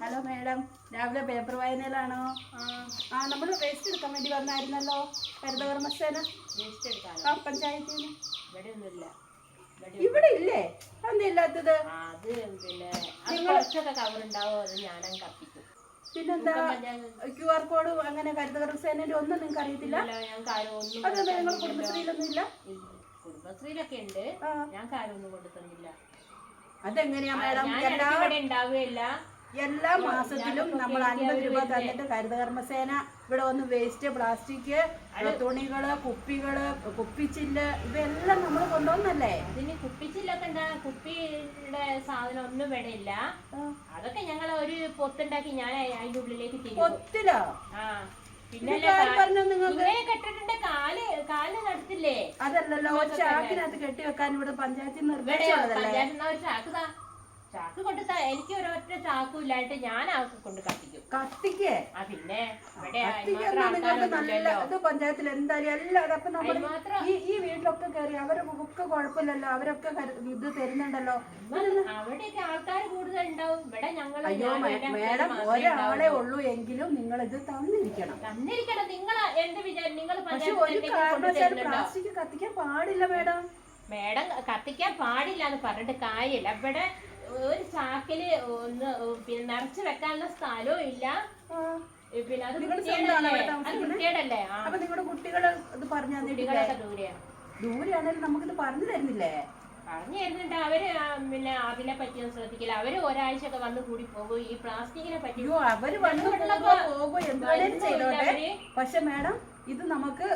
Hello madam രാവിലെ paper വായനയിലാണോ? ആ. നമ്മൾ വേസ്റ്റ് എടുക്കാൻ വേണ്ടി വന്നായിരുന്നല്ലോ. ഹരിതകർമ്മസേന. വേസ്റ്റ് എടുക്കാനോ? ആ പഞ്ചായത്തിൽ നിന്ന് ഇവിടെ ഒന്നുമില്ല ഇവിടെ ഇവിടെ ഇല്ലേ? എന്താ ഇല്ലാത്തത്? ആ, അത് പിന്നെ അത് കുറച്ചൊക്കെ കവർ ഉണ്ടാവും. അത് ഞാനങ്ങ് കത്തിക്കും. പിന്നെന്താ? ക്യു ആർ കോഡ് അങ്ങനെ ഹരിതകർമ്മസേനയുടെ ഒന്നും നിങ്ങൾക്ക് അറിയത്തില്ല? അതെന്താ നിങ്ങൾ കുടുംബശ്രീയിലൊന്നും ഇല്ല. കുടുംബശ്രീയിലൊക്കെ ഉണ്ട്. കൊണ്ടു തന്നില്ല അതെങ്ങനെയാ മാഡം ഇവിടെ ഉണ്ടാവുകയില്ല. എല്ലാ മാസത്തിലും നമ്മൾ അൻപത് രൂപ തന്നിട്ട് ഹരിതകർമ്മസേന ഇവിടെ വന്ന് വേസ്റ്റ് പ്ലാസ്റ്റിക് തുണികൾ കുപ്പികൾ കുപ്പിച്ചില്ല് ഇവയെല്ലാം നമ്മൾ കൊണ്ടുവന്നല്ലേ? അതിന് കുപ്പിച്ചില്ലൊക്കെ ഉണ്ടാ കുപ്പിയുടെ സാധനം ഒന്നും ഇവിടെ ഇല്ല. അതൊക്കെ ഞങ്ങൾ ഒരു പൊത്തുണ്ടാക്കി ഞാൻ അതിന്റെ ഉള്ളിലേക്ക് പൊത്തിലോ? ആ. പിന്നെ അതല്ലല്ലോ ഒരു ചാക്കിനകത്ത് കെട്ടി വെക്കാൻ ഇവിടെ പഞ്ചായത്തിൽ നിർദ്ദേശം ചാക്ക് കൊണ്ട് എനിക്ക് ഒരൊറ്റ ചാക്കും ഇല്ലായിട്ട് ഞാൻ ആൾക്ക് കൊണ്ട് കത്തിക്കും. കത്തിക്കേ? ആ പിന്നെ ഇവിടെ നിങ്ങൾക്ക് നല്ല ഇത് പഞ്ചായത്തിൽ എന്തായാലും എല്ലാം അപ്പൊ നമ്മൾ മാത്രം ഈ ഈ വീട്ടിലൊക്കെ കയറി അവരൊക്കെ കുഴപ്പമില്ലല്ലോ. അവരൊക്കെ കരു- ഇത് തരുന്നുണ്ടല്ലോ. അവിടെയൊക്കെ ആൾക്കാർ കൂടുതൽ ഉണ്ടാവും ഇവിടെ ഞങ്ങൾ അയ്യോ മേഡം ഒരാളെ ഉള്ളൂ എങ്കിലും നിങ്ങൾ ഇത് തന്നിരിക്കണം. തന്നിരിക്കണം. നിങ്ങൾ എന്ത് വിചാരം നിങ്ങൾ പക്ഷെ ഒരു കാരണവശാലും പ്ലാസ്റ്റിക് കത്തിക്കാൻ പാടില്ല മേഡം. മേഡം കത്തിക്കാൻ പാടില്ല എന്ന് പറഞ്ഞിട്ട് കാര്യമില്ല. ഇവിടെ ഒരു ചാക്കിൽ ഒന്ന് പിന്നെ നിറച്ച് വെക്കാനുള്ള സ്ഥലവും ഇല്ല. പിന്നെ അത് നിങ്ങൾ വൃത്തികേടല്ലേ? സ്വന്തമാണോ ഇവിടെ അത് താമസിക്കുന്നത്? വൃത്തികേടല്ലേ ആ. അപ്പൊ നിങ്ങളുടെ ഇത് പറഞ്ഞു തന്നിട്ടില്ലേ? കുട്ടികളൊക്കെ ദൂരെയാ. ദൂരെയാണെങ്കിലും നമുക്കിത് പറഞ്ഞു തരുന്നില്ലേ? പറഞ്ഞു തരുന്നുണ്ട്. അവർ ആ, പിന്നെ അതിനെ പറ്റിയൊന്നും ശ്രദ്ധിക്കില്ല. അവർ ഒരാഴ്ച ഒക്കെ വന്ന് കൂടി പോകും. ഈ പ്ലാസ്റ്റിക്കിനെ പറ്റി അയ്യോ അവർ വന്നു ഞങ്ങളുള്ളപ്പോ പോകുമ്പോ എന്ത് വേണേലും ചെയ്തോട്ടെ. അവർ? പക്ഷെ മാഡം ഇത് നമുക്ക്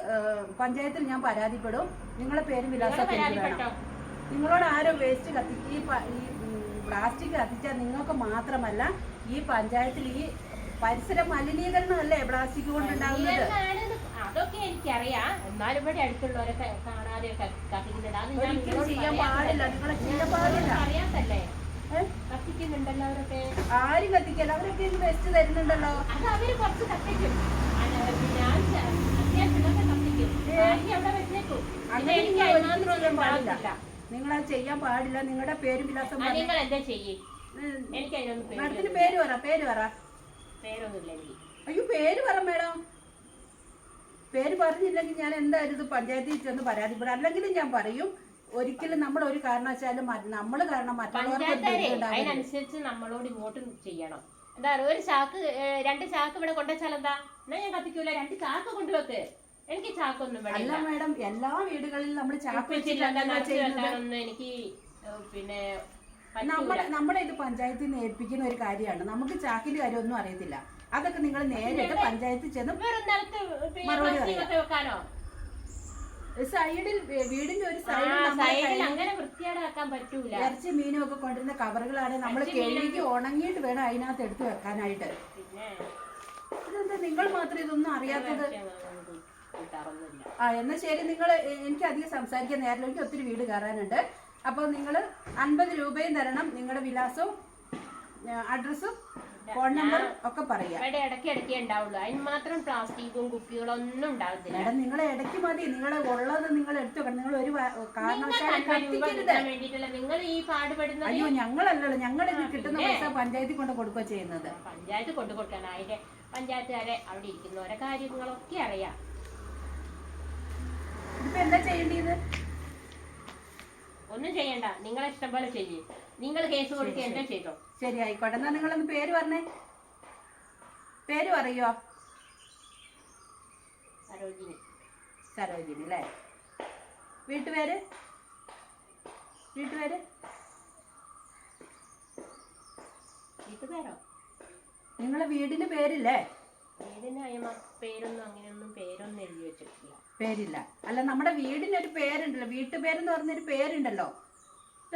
പഞ്ചായത്തിൽ ഞാൻ പരാതിപ്പെടും. നിങ്ങളെ പേരും വിലാസം എനിക്ക് വേണം പരാതിപ്പെട്ടോ നിങ്ങളോട് ആരും വേസ്റ്റ് കത്തി ഈ പ- ഈ പ്ലാസ്റ്റിക് കത്തിച്ചാൽ നിങ്ങൾക്ക് മാത്രമല്ല ഈ പഞ്ചായത്തിൽ ഈ പരിസര മലിനീകരണമല്ലേ പ്ലാസ്റ്റിക് കൊണ്ടുണ്ടാകുന്നത്? അതൊക്കെ എനിക്കറിയാം. എന്നാലും ഇവിടെ അടുത്തുള്ളവരൊക്കെ കാണാതെ കത്തിക്കുന്നുണ്ട് ചെയ്യാൻ പാടില്ല. നിങ്ങളെ ചെയ്യാൻ പാടില്ല. അറിയാത്തല്ലേ? കത്തിക്കുന്നുണ്ടല്ലോ അവരൊക്കെ. ആരും കത്തിക്കല്ല. അവരൊക്കെ ഇത് വേസ്റ്റ് തരുന്നുണ്ടല്ലോ. അത് അവർ കുറച്ച് കത്തിക്കും. ഞാൻ അത്യാവശ്യമൊക്കെ കത്തിക്കും. അവിടെ വെച്ചേക്കും. അങ്ങനെ എനിക്ക് നിങ്ങൾ അതിന് ഒരിക്കലും മാത്രം ചെയ്യാൻ ഒന്നും പാടില്ല. നിങ്ങളത് ചെയ്യാൻ പാടില്ല നിങ്ങളുടെ പേരും വിലാസം നിങ്ങൾ എന്താ ചെയ്യേ. എനിക്ക് അതിനൊന്നും മാഡത്തിന് പേര് പറ പേര് പറ. പേരൊന്നുമില്ല എനിക്ക്. അയ്യോ പേര് പറ മേഡം. പേര് പറഞ്ഞില്ലെങ്കിൽ ഞാൻ എന്തായാലും ഇത് പഞ്ചായത്തിൽ ചെന്ന് പരാതിപ്പെടാം. അല്ലെങ്കിലും ഞാൻ പറയും ഒരിക്കലും നമ്മൾ ഒരു കാരണവശാലും നമ്മൾ കാരണം അതിനനുസരിച്ച് നമ്മളോട് ഇങ്ങോട്ട് ചെയ്യണം. എന്താ പറയുക ഒരു ചാക്ക് രണ്ട് ചാക്ക് ഇവിടെ കൊണ്ടുവച്ചാൽ എന്താ? എന്നാ ഞാൻ കത്തിക്കൂല? രണ്ട് ചാക്ക് കൊണ്ടുവെക്ക്. എനിക്ക് ചാക്കൊന്നും അല്ല മാഡം എല്ലാ വീടുകളിലും നമ്മൾ ചാക്ക് വെച്ചിട്ടല്ല ചെയ്യുന്നത്. എനിക്ക് പിന്നെ നമ്മുടെ നമ്മുടെ ഇത് പഞ്ചായത്തിൽ നിന്ന് ഏൽപ്പിക്കുന്ന ഒരു കാര്യമാണ്. നമുക്ക് ചാക്കിന്റെ കാര്യം ഒന്നും അറിയത്തില്ല. അതൊക്കെ നിങ്ങൾ നേരിട്ട് പഞ്ചായത്തിൽ ചെന്ന് വെറും നിലത്ത് പിന്നെ മറുപടി പ്ലാസ്റ്റിക് വെക്കാനോ? സൈഡിൽ വീടിന്റെ ഒരു ആ സൈഡിൽ സൈഡിൽ അങ്ങനെ പറ്റൂല. ഇറച്ചി മീനും ഒക്കെ കൊണ്ടുവരുന്ന കവറുകളാണ് നമ്മൾ കഴുകി ഉണങ്ങിയിട്ട് വേണം അതിനകത്ത് എടുത്തു വെക്കാനായിട്ട്. പിന്നെ ഇതെന്താ? നിങ്ങൾ മാത്രം ഇതൊന്നും അറിയാത്തത്? ഒന്നും ആ എന്നാ ശരി നിങ്ങൾ എനിക്ക് അധികം സംസാരിക്കാൻ നേരില്ല എനിക്ക് ഒത്തിരി വീട് കയറാനുണ്ട്. അപ്പോൾ നിങ്ങൾ അൻപത് രൂപയും തരണം നിങ്ങളുടെ വിലാസവും അഡ്രസ്സും ഫോൺ നമ്പറും ഒക്കെ പറയാം. ഇവിടെ ഇടയ്ക്ക് ഇടയ്ക്ക് ഉണ്ടാവുള്ളൂ. അതിന് മാത്രം പ്ലാസ്റ്റിക്കും കുപ്പികളും ഒന്നും ഉണ്ടാവത്തില്ല. മേഡം നിങ്ങൾ ഇടയ്ക്ക് മതി. നിങ്ങൾ ഉള്ളത് നിങ്ങൾ എടുത്തു വെക്കണം. നിങ്ങൾ ഒരു കാരണവശാലും കത്തിക്കരുത്. വേണ്ടിയിട്ടല്ല? നിങ്ങൾ ഈ പാടുപെടുന്ന അയ്യോ ഞങ്ങളല്ലല്ലോ. ഞങ്ങളുടെ ഇത് കിട്ടുന്ന പൈസ പഞ്ചായത്തിൽ കൊണ്ട് കൊടുക്കുക ചെയ്യുന്നത്. പഞ്ചായത്ത് കൊണ്ടു കൊടുക്കാൻ. അതിന്റെ പഞ്ചായത്തുകാരെ അവിടെ ഇരിക്കുന്നവരെ കാര്യങ്ങളൊക്കെ അറിയാം. എന്താ ചെയ്യേണ്ടത്? ഒന്നും ചെയ്യണ്ട. നിങ്ങളെ ഇഷ്ടം പോലെ ചെയ്യേ. നിങ്ങൾ കേസ് കൊടുക്കുക എന്താ ചെയ്തോ? ശരി ആയിക്കോട്ടെ. എന്നാ നിങ്ങളൊന്ന് പേര് പറഞ്ഞേ. പേര് പറയോ? സരോജിനി. സരോജിനി അല്ലേ? വീട്ടുപേര്? വീട്ടുപേര്? വീട്ടുപേരോ? നിങ്ങളെ വീടിന്റെ പേരില്ലേ? വീടിന്റെ അയ്യമ്മ പേരൊന്നും അങ്ങനെയൊന്നും പേര് പേരില്ല. അല്ല നമ്മുടെ വീടിനൊരു പേരുണ്ടല്ലോ. വീട്ടുപേരെന്ന് പറഞ്ഞൊരു പേരുണ്ടല്ലോ.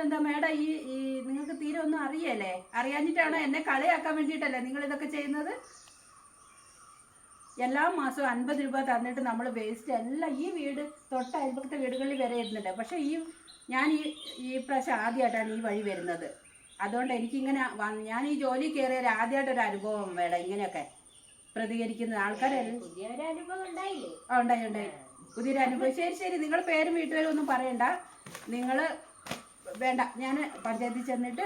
എന്താ മേഡം ഈ ഈ നിങ്ങൾക്ക് തീരെ ഒന്നും അറിയല്ലേ? അറിയാഞ്ഞിട്ടാണോ എന്നെ കളിയാക്കാൻ വേണ്ടിയിട്ടല്ലേ നിങ്ങൾ ഇതൊക്കെ ചെയ്യുന്നത്? എല്ലാ മാസവും അൻപത് രൂപ തന്നിട്ട് നമ്മൾ വേസ്റ്റ് എല്ലാം ഈ വീട് തൊട്ട് അയൽപക്കത്തെ വീടുകളിൽ വരെ ഇരുന്നുണ്ട് പക്ഷേ ഈ ഞാൻ ഈ ഈ പ്രാവശ്യം ആദ്യമായിട്ടാണ് ഈ വഴി വരുന്നത്. അതുകൊണ്ട് എനിക്കിങ്ങനെ ഞാൻ ഈ ജോലി കയറിയ ആദ്യമായിട്ടൊരു അനുഭവം വേണം ഇങ്ങനെയൊക്കെ പ്രതികരിക്കുന്ന ആൾക്കാരെ ഉണ്ടായി ഉണ്ടായി. പുതിയൊരു അനുഭവം. ശരി ശരി. നിങ്ങൾ പേരും വീട്ടുപേരും ഒന്നും പറയണ്ട. നിങ്ങൾ വേണ്ട. ഞാൻ പഞ്ചായത്തിൽ ചെന്നിട്ട്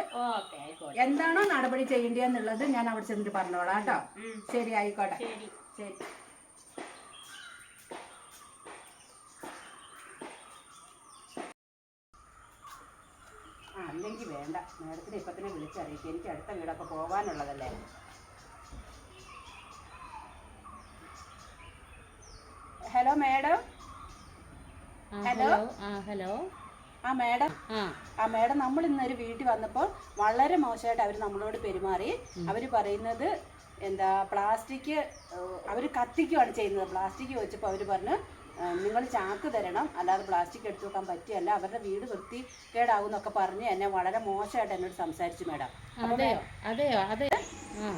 എന്താണോ നടപടി ചെയ്യേണ്ടതെന്നുള്ളത് ഞാൻ അവിടെ ചെന്നിട്ട് പറഞ്ഞോളാം കേട്ടോ. ശരി ആയിക്കോട്ടെ. ശരി. അല്ലെങ്കിൽ വേണ്ട. മേഡത്തിന് ഇപ്പം തന്നെ വിളിച്ചറിയിക്കും. എനിക്ക് അടുത്ത വീടൊക്കെ പോകാനുള്ളതല്ലേ? Hello madam. ഹലോ ആ ഹലോ ആ മേഡം ആ. മേഡം നമ്മൾ ഇന്നൊരു വീട്ടിൽ വന്നപ്പോൾ വളരെ മോശമായിട്ട് അവർ നമ്മളോട് പെരുമാറി. അവർ പറയുന്നത് എന്താ പ്ലാസ്റ്റിക് അവർ കത്തിക്കുകയാണ് ചെയ്യുന്നത്. പ്ലാസ്റ്റിക് വെച്ചപ്പോൾ അവർ പറഞ്ഞു നിങ്ങൾ ചാക്ക് തരണം. അല്ലാതെ പ്ലാസ്റ്റിക് എടുത്തു വെക്കാൻ പറ്റിയല്ല. അവരുടെ വീട് വൃത്തി കേടാവും എന്നൊക്കെ പറഞ്ഞ് എന്നെ വളരെ മോശമായിട്ട് എന്നോട് സംസാരിച്ചു മേഡം അതെയോ? അതെയോ അതെ. ആ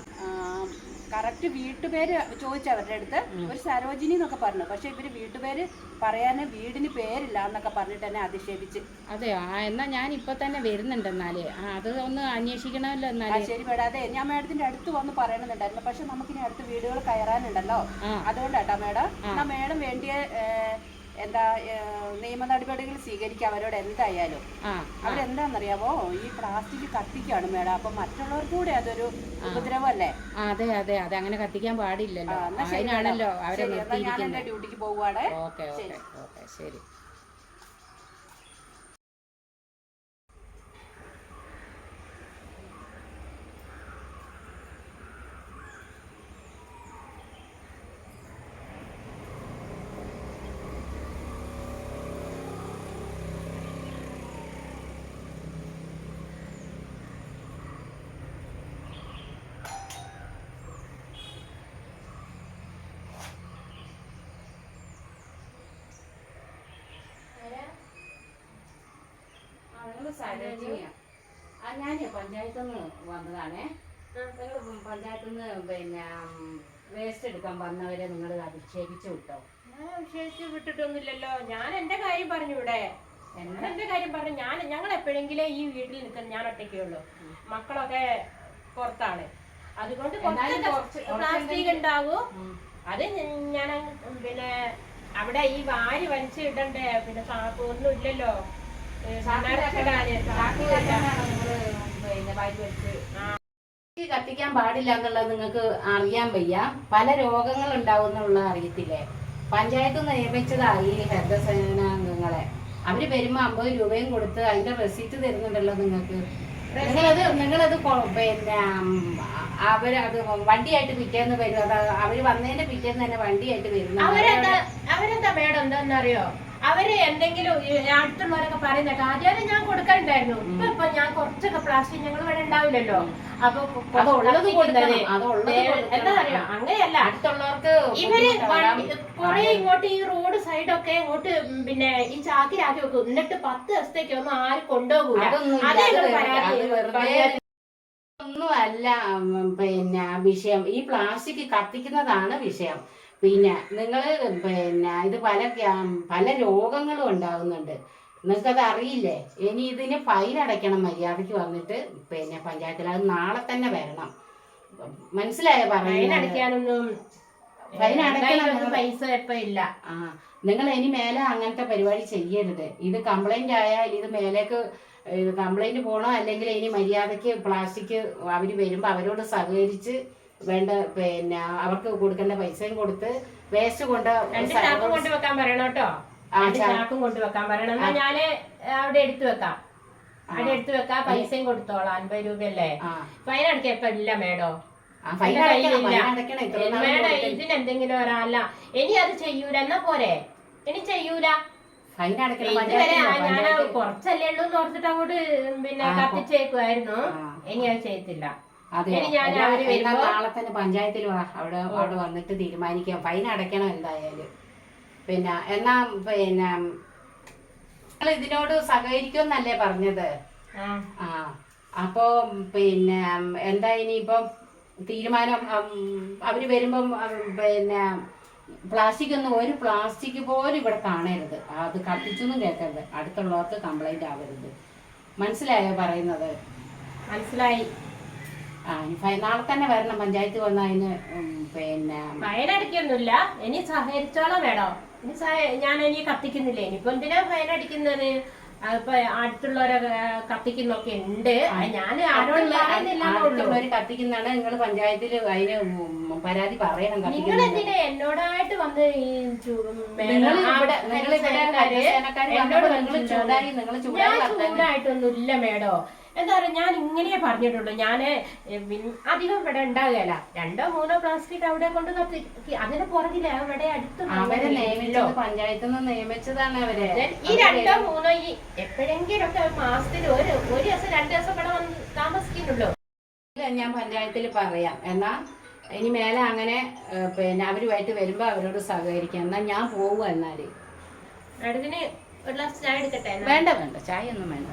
കറക്റ്റ് വീട്ടുപേര് ചോദിച്ചു അവരുടെ അടുത്ത്. ഒരു സരോജിനി എന്നൊക്കെ പറഞ്ഞു. പക്ഷെ ഇവർ വീട്ടുപേര് പറയാന് വീടിന് പേരില്ല എന്നൊക്കെ പറഞ്ഞിട്ട് തന്നെ അധിക്ഷേപിച്ച്. അതെയോ ആ എന്നാ ഞാൻ ഇപ്പൊ തന്നെ വരുന്നുണ്ട് എന്നാൽ. ആ അത് ഒന്ന് അന്വേഷിക്കണമല്ലോ എന്നാലേ. ശരി മേഡം. അതെ ഞാൻ മേഡത്തിന്റെ അടുത്ത് വന്ന് പറയണമെന്നുണ്ടായിരുന്നു പക്ഷെ നമുക്കിനി അടുത്ത് വീടുകൾ കയറാനുണ്ടല്ലോ. ആ. അതുകൊണ്ടാട്ടോ മേഡം. എന്നാ മേഡം വേണ്ടിയ ഏ, എന്താ നിയമ നടപടികൾ സ്വീകരിക്കുക അവരോട് എന്തായാലും. അവരെന്താണെന്നറിയാമോ ഈ പ്ലാസ്റ്റിക് കത്തിക്കാണ് മേഡം. അപ്പൊ മറ്റുള്ളവർക്ക് കൂടെ അതൊരു ഉപദ്രവല്ലേ അതെ അതെ. അതെ അങ്ങനെ കത്തിക്കാൻ പാടില്ലല്ലോ. അതിനാണല്ലോ അവരെ ഞാൻ എന്റെ ഡ്യൂട്ടിക്ക് പോവുകയാണ് ഓക്കെ ശരി. ഓക്കെ ഓക്കെ ശരി ആ നിങ്ങൾ സരോജിനിയാ ആ ഞാൻ പഞ്ചായത്തിൽ നിന്ന് വന്നതാണേ. നിങ്ങൾ പഞ്ചായത്തു നിന്ന് പിന്നെ വേസ്റ്റ് എടുക്കാൻ വന്നവരെ നിങ്ങൾ അധിക്ഷേപിച്ചു വിട്ടോ. ഞാൻ വിശേഷിച്ച് വിട്ടിട്ടൊന്നുമില്ലല്ലോ. ഞാൻ എന്റെ കാര്യം പറഞ്ഞു ഇവിടെ. എന്റെ കാര്യം പറഞ്ഞു. ഞാൻ ഞങ്ങൾ എപ്പോഴെങ്കിലും ഈ വീട്ടിൽ നിൽക്കുന്ന ഞാൻ ഒറ്റയ്ക്കേ ഉള്ളൂ. മക്കളൊക്കെ പുറത്താണ്. അതുകൊണ്ട് പ്ലാസ്റ്റിക് ഉണ്ടാവും. അത് ഞാൻ പിന്നെ അവിടെ ഈ വാരി വലിച്ചിടണ്ടേ? പിന്നെ ഒന്നും ഇല്ലല്ലോ. കത്തിക്കാൻ പാടില്ല എന്നുള്ളത് നിങ്ങൾക്ക് അറിയാൻ വയ്യ. പല രോഗങ്ങൾ ഉണ്ടാവുന്നുള്ള അറിയത്തില്ലേ? പഞ്ചായത്ത് നിയമിച്ചതായി ഹരിതസേനാംഗങ്ങളെ അവർ വരുമ്പോ അമ്പത് രൂപയും കൊടുത്ത് അതിന്റെ റെസീറ്റ് തരുന്നുണ്ടല്ലോ നിങ്ങൾക്ക്. നിങ്ങളത് നിങ്ങളത് പിന്നെ അവരത് വണ്ടിയായിട്ട് പിറ്റേന്ന് വരും. അത് അവർ വന്നതിന്റെ പിറ്റേന്ന് തന്നെ വണ്ടിയായിട്ട് വരുന്നു അവരെന്താ അവരെന്താ മേഡം എന്താന്നറിയോ? അവർ എന്തെങ്കിലും അടുത്തുള്ളവരൊക്കെ പറയുന്നേട്ടോ ആദ്യം ഞാൻ കൊടുക്കണ്ടായിരുന്നു ഇപ്പൊ ഇപ്പൊ ഞാൻ കുറച്ചൊക്കെ പ്ലാസ്റ്റിക് ഞങ്ങൾ ഇവിടെ ഉണ്ടാവില്ലല്ലോ. അപ്പൊ. എന്താ പറയാ? അങ്ങനെയല്ല. അടുത്തുള്ളവർക്ക് ഇവർ കൊറേ ഇങ്ങോട്ട് ഈ റോഡ് സൈഡൊക്കെ ഇങ്ങോട്ട് പിന്നെ ഈ ചാക്കിലാക്കി വെക്കും. എന്നിട്ട് പത്ത് ദിവസത്തേക്ക് ഒന്നും ആരും കൊണ്ടുപോകൂല. അതേ പരാതി ഒന്നുമല്ല പിന്നെ വിഷയം. ഈ പ്ലാസ്റ്റിക് കത്തിക്കുന്നതാണ് വിഷയം. പിന്നെ നിങ്ങൾ പിന്നെ ഇത് പല പല രോഗങ്ങളും ഉണ്ടാകുന്നുണ്ട് നിങ്ങൾക്കത് അറിയില്ലേ ഇനി ഇതിന് ഫൈൻ അടയ്ക്കണം മര്യാദയ്ക്ക് വന്നിട്ട് പിന്നെ പഞ്ചായത്തിൽ അത് നാളെ തന്നെ വരണം. മനസ്സിലായോ ഫൈൻ. പൈസ ഇപ്പൊ ഇല്ല. ആ നിങ്ങൾ ഇനി മേലെ അങ്ങനത്തെ പരിപാടി ചെയ്യരുത്. ഇത് കംപ്ലൈന്റ് ആയാൽ ഇത് മേലേക്ക് കംപ്ലൈന്റ് പോണോ? അല്ലെങ്കിൽ ഇനി മര്യാദയ്ക്ക് പ്ലാസ്റ്റിക് അവർ വരുമ്പോൾ അവരോട് സഹകരിച്ച് വേണ്ട പിന്നെ അവർക്ക് കൊടുക്കേണ്ട പൈസയും കൊടുത്ത് വേസ്റ്റ് കൊണ്ട് രണ്ട് ചാക്കും കൊണ്ടുവെക്കാൻ പറയണം കേട്ടോ. രണ്ട് ചാക്കും കൊണ്ടുവെക്കാൻ പറയണം. എന്നാ ഞാൻ അവിടെ എടുത്തു വെക്കാം. അവിടെ എടുത്തു വെക്കാം പൈസയും കൊടുത്തോളാം അൻപത് രൂപയല്ലേ? അല്ലേ ഫൈൻ അടിക്കാൻ ഇപ്പൊ ഇല്ല മേഡോ. മേഡം. ഇതിനെന്തെങ്കിലും ഒരല്ല ഇനി അത് ചെയ്യൂല എന്നാ പോരെ? ഇനി ചെയ്യൂല. ഞാൻ കൊറച്ചല്ലേ ഉള്ളൂ എന്ന് ഓർത്തിട്ട് അങ്ങോട്ട് പിന്നെ കത്തിച്ചേക്കുമായിരുന്നു ഇനി അത് ചെയ്യത്തില്ല. വരുമ്പോ- നാളെ തന്നെ പഞ്ചായത്തിൽ വാ. അവിടെ അവിടെ വന്നിട്ട് തീരുമാനിക്കാം. ഫൈൻ അടയ്ക്കണം എന്തായാലും. പിന്നെ എന്നാ പിന്നെ നിങ്ങൾ ഇതിനോട് സഹകരിക്കുമെന്നല്ലേ പറഞ്ഞത്? ആ. ആ. അപ്പോ പിന്നെ എന്താ ഇനിയിപ്പം തീരുമാനം? അവർ വരുമ്പം പിന്നെ പ്ലാസ്റ്റിക് ഒന്നും ഒരു പ്ലാസ്റ്റിക് പോലും ഇവിടെ കാണരുത്. അത് കത്തിച്ചൊന്നും കേൾക്കരുത്. അടുത്തുള്ളവർക്ക് കംപ്ലൈന്റ് ആവരുത്. മനസ്സിലായോ പറയുന്നത്? മനസ്സിലായി. ആ നാളെ തന്നെ വരണം. പഞ്ചായത്ത് വന്ന അതിന് പിന്നെ ഫൈൻ അടിക്കൊന്നുമില്ല. ഇനി സഹകരിച്ചോളാം വേണോ ഇനി ഞാൻ ഇനി കത്തിക്കുന്നില്ല? ഇനിയിപ്പോ എന്തിനാ ഫൈൻ അടിക്കുന്നത്? അതിപ്പോ അടുത്തുള്ളവരൊക്കെ കത്തിക്കുന്നൊക്കെ ഉണ്ട്. ഞാൻ അടുത്തുള്ളവര് കത്തിക്കുന്നതാണ് നിങ്ങൾ പഞ്ചായത്തിൽ അതിന് പരാതി പറയണം നിങ്ങൾ എന്തിനാ എന്നോടായിട്ട് വന്ന് എന്നോട് നിങ്ങൾ ചൂടായി നിങ്ങൾ ചൂടായിട്ടൊന്നും ഇല്ല മേഡോ. എന്താ പറയുക ഞാൻ ഇങ്ങനെ പറഞ്ഞിട്ടുള്ളൂ ഞാൻ അധികം ഇവിടെ ഉണ്ടാകുകയല്ല. രണ്ടോ മൂന്നോ പ്ലാസ്റ്റിക് അവിടെ കൊണ്ട് കത്തി അതിന് പുറകില്ല അവിടെ അടുത്ത് അവരെ നിയമിച്ചോ പഞ്ചായത്ത് നിയമിച്ചതാണ് അവരെ. ഈ രണ്ടോ മൂന്നോ ഈ എപ്പോഴെങ്കിലും ഒക്കെ മാസത്തിൽ ഒരു ഒരു ദിവസം രണ്ട് ദിവസം ഇവിടെ വന്ന് താമസിക്കുന്നുള്ളൂ ഞാൻ പഞ്ചായത്തിൽ പറയാം. എന്നാ ഇനി മേലെ അങ്ങനെ പിന്നെ അവരുമായിട്ട് വരുമ്പോ അവരോട് സഹകരിക്കാം. എന്നാ ഞാൻ പോവുക എന്നാൽ. മേഡത്തിന് ഒരു ഗ്ലാസ് ചായ എടുക്കട്ടെ വേണ്ട വേണ്ട. ചായ ഒന്നും വേണ്ട.